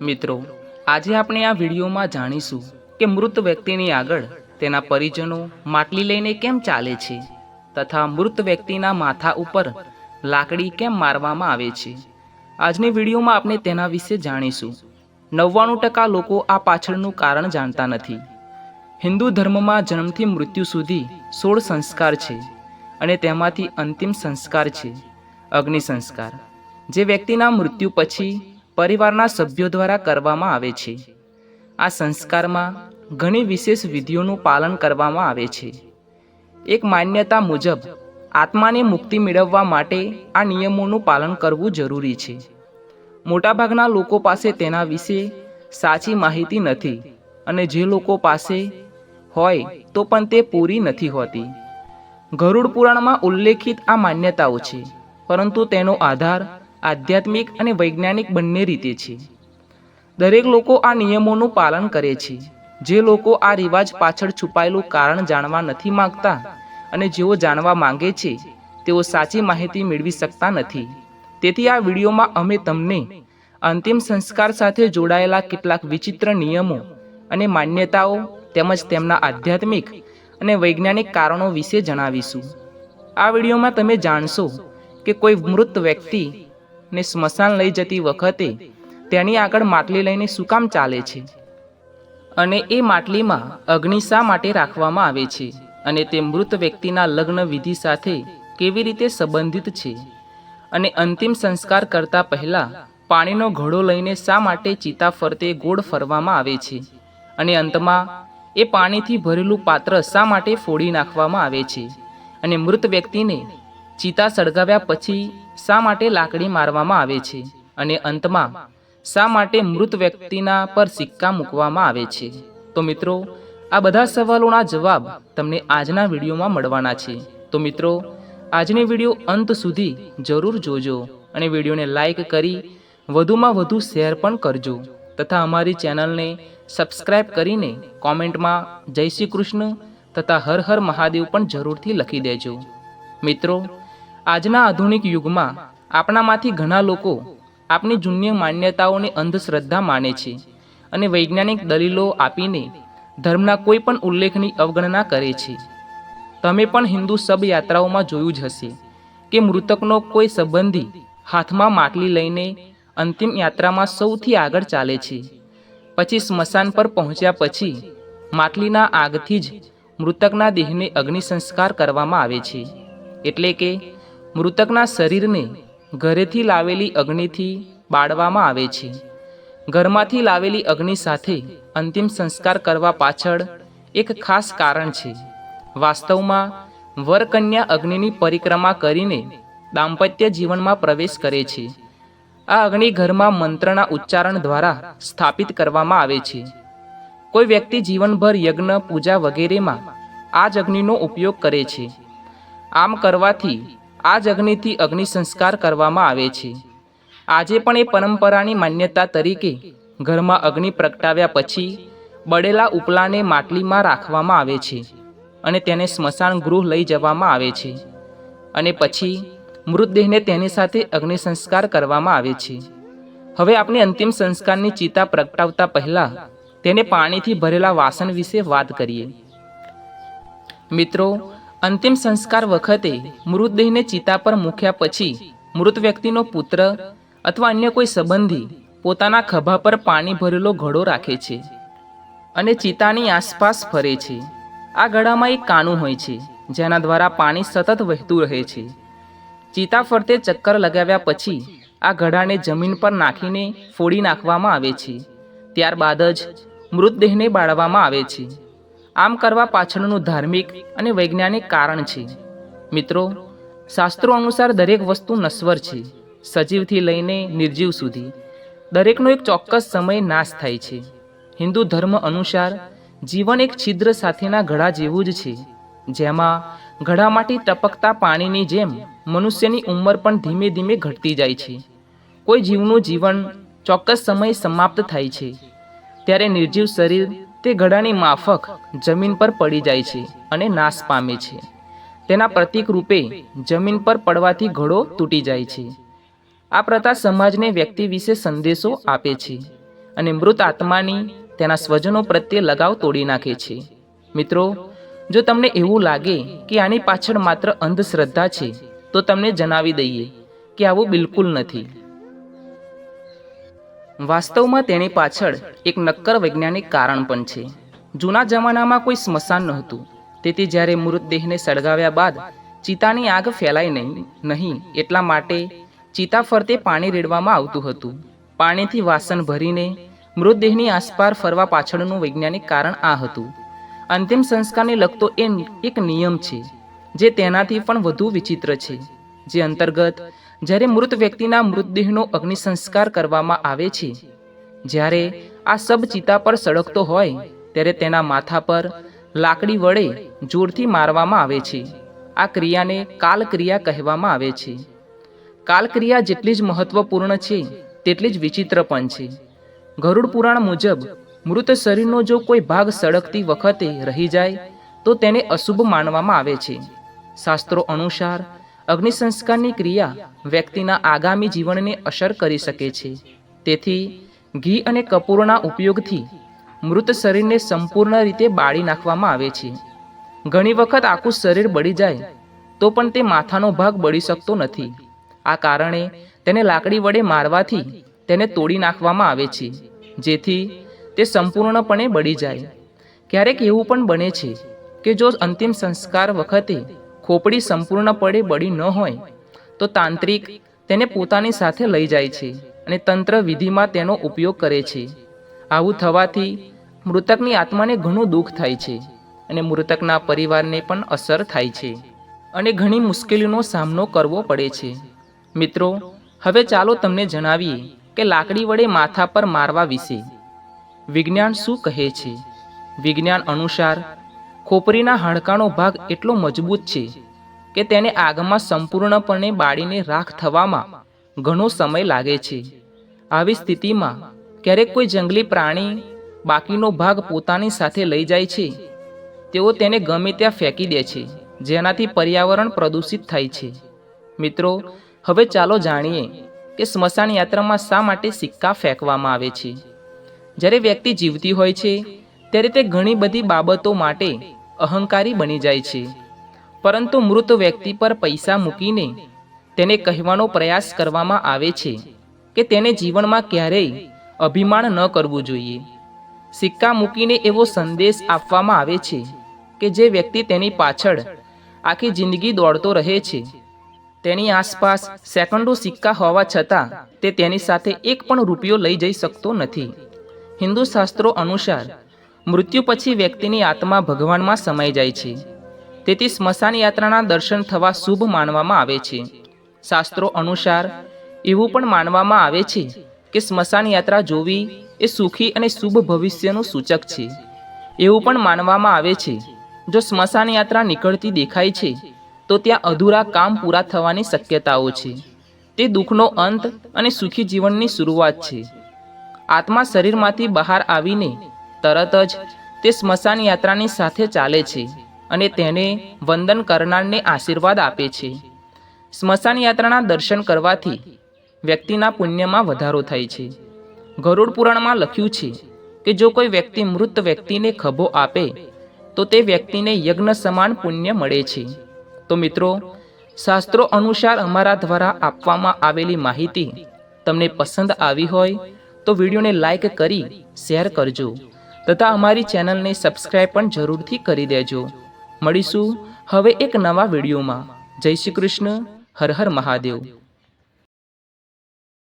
મિત્રો, આજે આપણે આ વિડીયોમાં જાણીશું કે મૃત વ્યક્તિની આગળ તેના પરિજનો માટલી લઈને કેમ ચાલે છે તથા મૃત વ્યક્તિના માથા ઉપર લાકડી કેમ મારવામાં આવે છે. આજની વિડીયોમાં આપણે તેના વિશે જાણીશું. નવ્વાણું ટકા લોકો આ પાછળનું કારણ જાણતા નથી. હિન્દુ ધર્મમાં જન્મથી મૃત્યુ સુધી સોળ સંસ્કાર છે અને તેમાંથી અંતિમ સંસ્કાર છે અગ્નિ સંસ્કાર. જે વ્યક્તિના મૃત્યુ પછી પરિવારના સભ્યો દ્વારા કરવામાં આવે છે. આ સંસ્કારમાં ઘણી વિશેષ વિધિઓનું પાલન કરવામાં આવે છે. એક માન્યતા મુજબ, આત્માને મુક્તિ મેળવવા માટે આ નિયમોનું પાલન કરવું જરૂરી છે. મોટાભાગના લોકો પાસે તેના વિશે સાચી માહિતી નથી અને જે લોકો પાસે હોય તો પણ તે પૂરી નથી હોતી. ગરુડ પુરાણમાં ઉલ્લેખિત આ માન્યતાઓ છે, પરંતુ તેનો આધાર આધ્યાત્મિક અને વૈજ્ઞાનિક બંને રીતે છે. દરેક લોકો આ નિયમોનું પાલન કરે છે. જે લોકો આ રિવાજ પાછળ છુપાયેલું કારણ જાણવા નથી માંગતા અને જેઓ જાણવા માંગે છે, તેઓ સાચી માહિતી મેળવી શકતા નથી. તેથી આ વિડીયોમાં અમે તમને અંતિમ સંસ્કાર સાથે જોડાયેલા કેટલાક વિચિત્ર નિયમો અને માન્યતાઓ તેમજ તેમના આધ્યાત્મિક અને વૈજ્ઞાનિક કારણો વિશે જણાવીશું. આ વિડીયોમાં તમે જાણશો કે કોઈ મૃત વ્યક્તિને સ્મશાન લઈ જતી વખતે તેની આગળ માટલી લઈને શું કામ ચાલે છે? અને એ માટલીમાં અગ્નિ શા માટે રાખવામાં આવે છે? અને તે મૃત વ્યક્તિના લગ્ન વિધિ સાથે કેવી રીતે સંબંધિત છે? અને અંતિમ સંસ્કાર કરતા પહેલા પાણીનો ઘડો લઈને શા માટે ચિતા ફરતે ગોળ ફરવામાં આવે છે? અને અંતમાં, એ પાણીથી ભરેલું પાત્ર શા માટે ફોડી નાખવામાં આવે છે? અને મૃત વ્યક્તિને ચિતા સળગાવ્યા પછી શા માટે લાકડી મારવામાં આવે છે? અને અંતમાં, શા માટે મૃત વ્યક્તિના પર સિક્કા મૂકવામાં આવે છે? તો મિત્રો, આ બધા સવાલોના જવાબ તમને આજના વિડીયોમાં મળવાના છે. તો મિત્રો, આજની વીડિયો અંત સુધી જરૂર જોજો અને વિડીયોને લાઈક કરી વધુમાં વધુ શેર પણ કરજો. તથા અમારી ચેનલને સબસ્ક્રાઈબ કરીને કોમેન્ટમાં જય શ્રી કૃષ્ણ તથા હર હર મહાદેવ પણ જરૂરથી લખી દેજો. મિત્રો આજના આધુનિક યુગમાં આપણામાંથી ઘણા લોકો આપણી જૂન્ય માન્યતાઓને અંધશ્રદ્ધા માને છે અને વૈજ્ઞાનિક દલીલો આપીને ધર્મના કોઈ પણ ઉલ્લેખની અવગણના કરે છે. તમે પણ હિન્દુ શબયાત્રાઓમાં જોયું જ હશે કે મૃતકનો કોઈ સંબંધી હાથમાં માટલી લઈને અંતિમ યાત્રામાં સૌથી આગળ ચાલે છે. પછી સ્મશાન પર પહોંચ્યા પછી માટલીના આગથી જ મૃતકના દેહને અગ્નિ સંસ્કાર કરવામાં આવે છે. એટલે કે મૃતકના શરીરને ઘરેથી લાવેલી અગ્નિથી બાળવામાં આવે છે. ઘરમાંથી લાવેલી અગ્નિ સાથે અંતિમ સંસ્કાર કરવા પાછળ એક ખાસ કારણ છે. વાસ્તવમાં, વરકન્યા અગ્નિની પરિક્રમા કરીને દાંપત્ય જીવનમાં પ્રવેશ કરે છે. આ અગ્નિ ઘરમાં મંત્રના ઉચ્ચારણ દ્વારા સ્થાપિત કરવામાં આવે છે. કોઈ વ્યક્તિ જીવનભર યજ્ઞ, પૂજા વગેરેમાં આ જ અગ્નિનો ઉપયોગ કરે છે. આમ કરવાથી આ જ અગ્નિથી અગ્નિ સંસ્કાર કરવામાં આવે છે. આજે પણ એ પરંપરાની માન્યતા તરીકે ઘરમાં અગ્નિ પ્રગટાવ્યા પછી બળેલા ઉપલાને માટલીમાં રાખવામાં આવે છે અને તેને સ્મશાન ગૃહ લઈ જવામાં આવે છે અને પછી મૃતદેહને તેની સાથે અગ્નિ સંસ્કાર કરવામાં આવે છે. હવે આપણે અંતિમ સંસ્કારની ચિતા પ્રગટાવતા પહેલાં તેને પાણીથી ભરેલા વાસણ વિશે વાત કરીએ. મિત્રો અંતિમ સંસ્કાર વખતે મૃતદેહને ચિતા પર મૂક્યા પછી મૃત વ્યક્તિનો પુત્ર અથવા અન્ય કોઈ સંબંધી પોતાના ખભા પર પાણી ભરેલો ઘડો રાખે છે અને ચિતાની આસપાસ ફરે છે. આ ઘડામાં એક કાનું હોય છે, જેના દ્વારા પાણી સતત વહેતું રહે છે. ચિતા ફરતે ચક્કર લગાવ્યા પછી આ ઘડાને જમીન પર નાખીને ફોડી નાખવામાં આવે છે. ત્યારબાદ જ મૃતદેહને બાળવામાં આવે છે. આમ કરવા પાછળનું ધાર્મિક અને વૈજ્ઞાનિક કારણ છે. મિત્રો, શાસ્ત્રો અનુસાર દરેક વસ્તુ નશ્વર છે, સજીવથી લઈને નિર્જીવ સુધી. દરેકનો એક ચોક્કસ સમય નાશ થાય છે. હિન્દુ ધર્મ અનુસાર જીવન એક છિદ્ર સાથેના ઘડા જેવું જ છે, જેમાં ઘડામાંથી ટપકતા પાણીની જેમ મનુષ્યની ઉંમર પણ ધીમે ધીમે ઘટતી જાય છે. કોઈ જીવનું જીવન ચોક્કસ સમય સમાપ્ત થાય છે. ત્યારે નિર્જીવ શરીર તે ઘડાની માફક જમીન પર પડી જાય છે અને નાશ પામે છે. તેના પ્રતીક રૂપે જમીન પર પડવાથી ઘડો તૂટી જાય છે. આ પ્રથા સમાજને વ્યક્તિ વિશે સંદેશો આપે છે અને મૃત આત્માની તેના સ્વજનો પ્રત્યે લગાવ તોડી નાખે છે. મિત્રો, જો તમને એવું લાગે કે આની પાછળ માત્ર અંધશ્રદ્ધા છે, તો તમને જણાવી દઈએ કે આવું બિલકુલ નથી. વાસ્તવમાં તેની પાછળ એક નક્કર વૈજ્ઞાનિક કારણ પણ છે. જૂના જમાનામાં કોઈ સ્મશાન નહોતું. તેથી જ્યારે મૃતદેહને સળગાવ્યા બાદ ચિતાની આગ ફેલાય નહીં નહીં, એટલા માટે ચિતા ફરતે પાણી રેડવામાં આવતું હતું. પાણીથી વાસણ ભરીને મૃતદેહની આસપાસ ફરવા પાછળનું વૈજ્ઞાનિક કારણ આ હતું. અંતિમ સંસ્કારને લગતો એ એક નિયમ છે, જે તેનાથી પણ વધુ વિચિત્ર છે, જે અંતર્ગત જ્યારે મૃત વ્યક્તિના મૃતદેહનો અગ્નિ સંસ્કાર કરવામાં આવે છે, જ્યારે આ સબ ચિતા પર સળગતો હોય, ત્યારે તેના માથા પર લાકડી વડે જોરથી મારવામાં આવે છે. આ ક્રિયાને કાલક્રિયા કહેવામાં આવે છે. કાલક્રિયા જેટલી જ મહત્વપૂર્ણ છે, તેટલી જ વિચિત્ર પણ છે. ગરુડ પુરાણ મુજબ, મૃત શરીરનો જો કોઈ ભાગ સળગતી વખતે રહી જાય, તો તેને અશુભ માનવામાં આવે છે. શાસ્ત્રો અનુસાર અગ્નિ સંસ્કારની ક્રિયા વ્યક્તિના આગામી જીવનને અસર કરી શકે છે. તેથી, ઘી અને કપૂરના ઉપયોગથી મૃત શરીરને સંપૂર્ણ રીતે બાળી નાખવામાં આવે છે. ઘણી વખત આખું શરીર બળી જાય તો પણ તે માથાનો ભાગ બળી શકતો નથી. આ કારણે તેને લાકડી વડે મારવાથી તેને તોડી નાખવામાં આવે છે, જેથી તે સંપૂર્ણપણે બળી જાય. ક્યારેક એવું પણ બને છે કે જો અંતિમ સંસ્કાર વખતે ખોપડી સંપૂર્ણપણે બળી ન હોય, તો તાંત્રિક તેને પોતાની સાથે લઈ જાય છે અને તંત્ર વિધિમાં તેનો ઉપયોગ કરે છે. આવું થવાથી મૃતકની આત્માને ઘણું દુઃખ થાય છે અને મૃતકના પરિવારને પણ અસર થાય છે અને ઘણી મુશ્કેલીનો સામનો કરવો પડે છે. મિત્રો, હવે ચાલો તમને જણાવીએ કે લાકડી વડે માથા પર મારવા વિશે. વિજ્ઞાન શું કહે છે? વિજ્ઞાન અનુસાર ખોપરીના હાડકાનો ભાગ એટલો મજબૂત છે કે તેને આગમાં સંપૂર્ણપણે બાળીને રાખ થવામાં ઘણો સમય લાગે છે. આવી સ્થિતિમાં ક્યારેક કોઈ જંગલી પ્રાણી બાકીનો ભાગ પોતાની સાથે લઈ જાય છે. તેઓ તેને ગમે ત્યાં ફેંકી દે છે, જેનાથી પર્યાવરણ પ્રદૂષિત થાય છે. મિત્રો, હવે ચાલો જાણીએ કે સ્મશાન યાત્રામાં શા માટે સિક્કા ફેંકવામાં આવે છે. જ્યારે વ્યક્તિ જીવતી હોય છે, ત્યારે તે ઘણી બધી બાબતો માટે અહંકારી બની જાય છે. પરંતુ મૃત વ્યક્તિ પર પૈસા મૂકીને તેને કહેવાનો પ્રયાસ કરવામાં આવે છે કે તેને જીવનમાં ક્યારેય અભિમાન ન કરવું જોઈએ. સિક્કા મૂકીને એવો સંદેશ આપવામાં આવે છે કે જે વ્યક્તિ તેની પાછળ આખી જિંદગી દોડતો રહે છે. તેની આસપાસ સેકન્ડો સિક્કા હોવા છતાં તે તેની સાથે એક પણ રૂપિયો લઈ જઈ શકતો નથી. હિન્દુ શાસ્ત્રો અનુસાર મૃત્યુ પછી વ્યક્તિની આત્મા ભગવાનમાં સમાઈ જાય છે. તેથી સ્મશાન યાત્રાના દર્શન થવા શુભ માનવામાં આવે છે. શાસ્ત્રો અનુસાર, એવું પણ માનવામાં આવે છે કે સ્મશાન યાત્રા જોવી એ સુખી અને શુભ ભવિષ્યનું સૂચક છે. એવું પણ માનવામાં આવે છે. જો સ્મશાન યાત્રા નીકળતી દેખાય છે, તો ત્યાં અધૂરા કામ પૂરા થવાની શક્યતાઓ છે. તે દુઃખનો અંત અને સુખી જીવનની શરૂઆત છે. આત્મા શરીરમાંથી બહાર આવીને તરત જ તે સ્મશાન યાત્રાની સાથે ચાલે છે અને તેને વંદન કરનારને આશીર્વાદ આપે છે. સ્મશાન યાત્રાના દર્શન કરવાથી વ્યક્તિના પુણ્યમાં વધારો થાય છે. ગરુડ પુરાણમાં લખ્યું છે કે જો કોઈ વ્યક્તિ મૃત વ્યક્તિને ખભો આપે, તો તે વ્યક્તિને યજ્ઞ સમાન પુણ્ય મળે છે. તો મિત્રો, શાસ્ત્રો અનુસાર અમારા દ્વારા આપવામાં આવેલી માહિતી તમને પસંદ આવી હોય તો વિડીયોને લાઈક કરી શેર કરજો. તથા અમારી ચેનલને સબસ્ક્રાઈબ પણ જરૂરથી કરી દેજો. મળીશું હવે એક નવા વિડીયોમાં. જય શ્રી કૃષ્ણ. હર હર મહાદેવ.